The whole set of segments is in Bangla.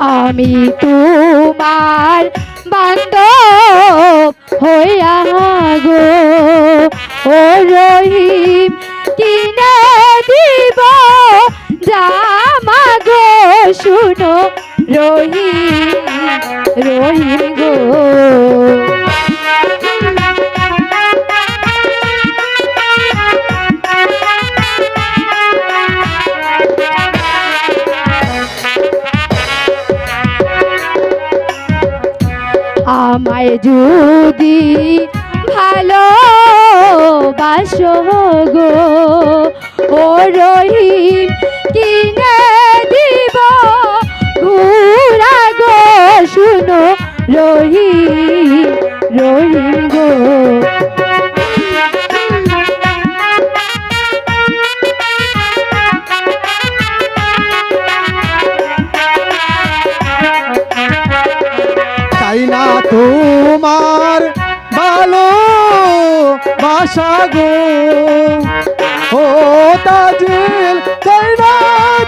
আমি তোমার বান্ধব হইয়া গো। ও রহিম, কিনে দিব জামা গো। শুনো রহিম রহিম গো। আমায় যদি ভালো বাসো গো, ও রহিম কিনে দিব? ঘুরা গো, শুনো রহিম রহিম গো। বাসা গো ও তাজিল চাই না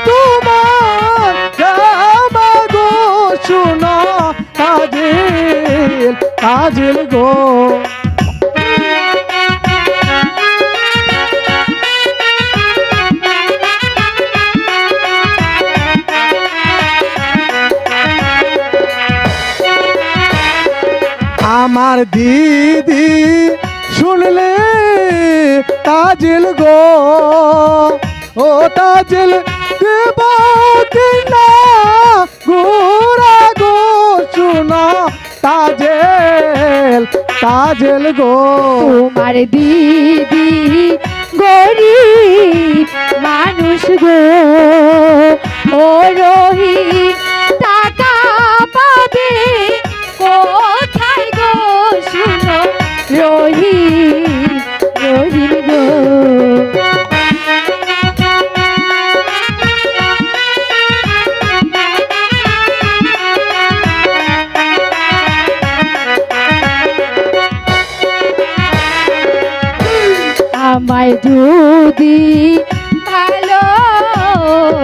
তোমার জামা গো শোনা তাজিল তাজিল গো। আমার দিদি শুনলে তাজিল গো। ও তাজিল দেব কিনা গোরা গো, শোনা তাজেল তাজেল গো। তোমার দিদি গরিব মানুষ গো, ও রহিম আমায় যদি ভালো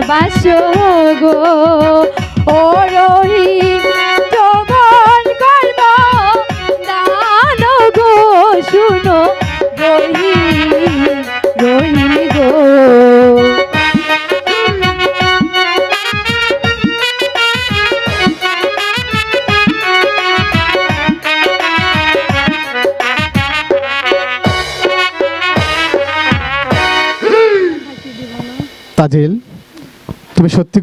বাসো গো ও রহিম তোমার গো শুনো রহিম রহিম গো। তাজেল তুমি সত্যি